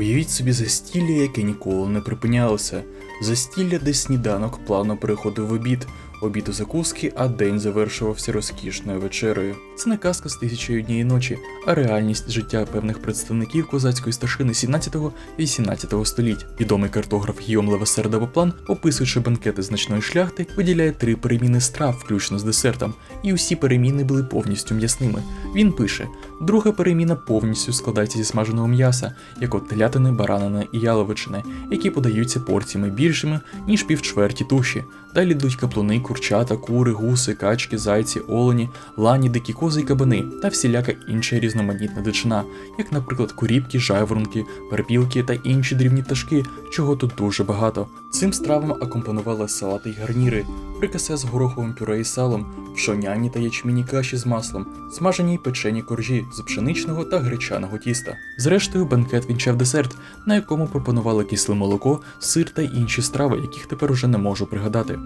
Уявіть собі застілля, яке ніколи не припинялося. Застілля, де сніданок плавно переходив в обід, обід у закуски, а день завершувався розкішною вечерею. Це не казка з тисячі і однієї ночі, а реальність життя певних представників козацької старшини 17-18 століть. Відомий картограф Гіом Левесер Давоплан, описуючи банкети значної шляхти, виділяє три переміни страв, включно з десертом, і усі переміни були повністю м'ясними. Він пише: друга переміна повністю складається зі смаженого м'яса, як от телятини, баранини і яловичини, які подаються порціями більшими, ніж півчверті туші. Далі йдуть каплуни, курчата, кури, гуси, качки, зайці, олені, лані, дикі кози й кабани та всіляка інша різноманітна дичина, як, наприклад, куріпки, жайворонки, перепілки та інші дрібні пташки, чого тут дуже багато. Цим стравам акомпонували салати й гарніри, прикасе з гороховим пюре і салом, пшоняні та ячмінні каші з маслом, смажені й печені коржі з пшеничного та гречаного тіста. Зрештою, банкет вінчав десерт, на якому пропонували кисле молоко, сир та інші страви, яких тепер уже не можу пригадати.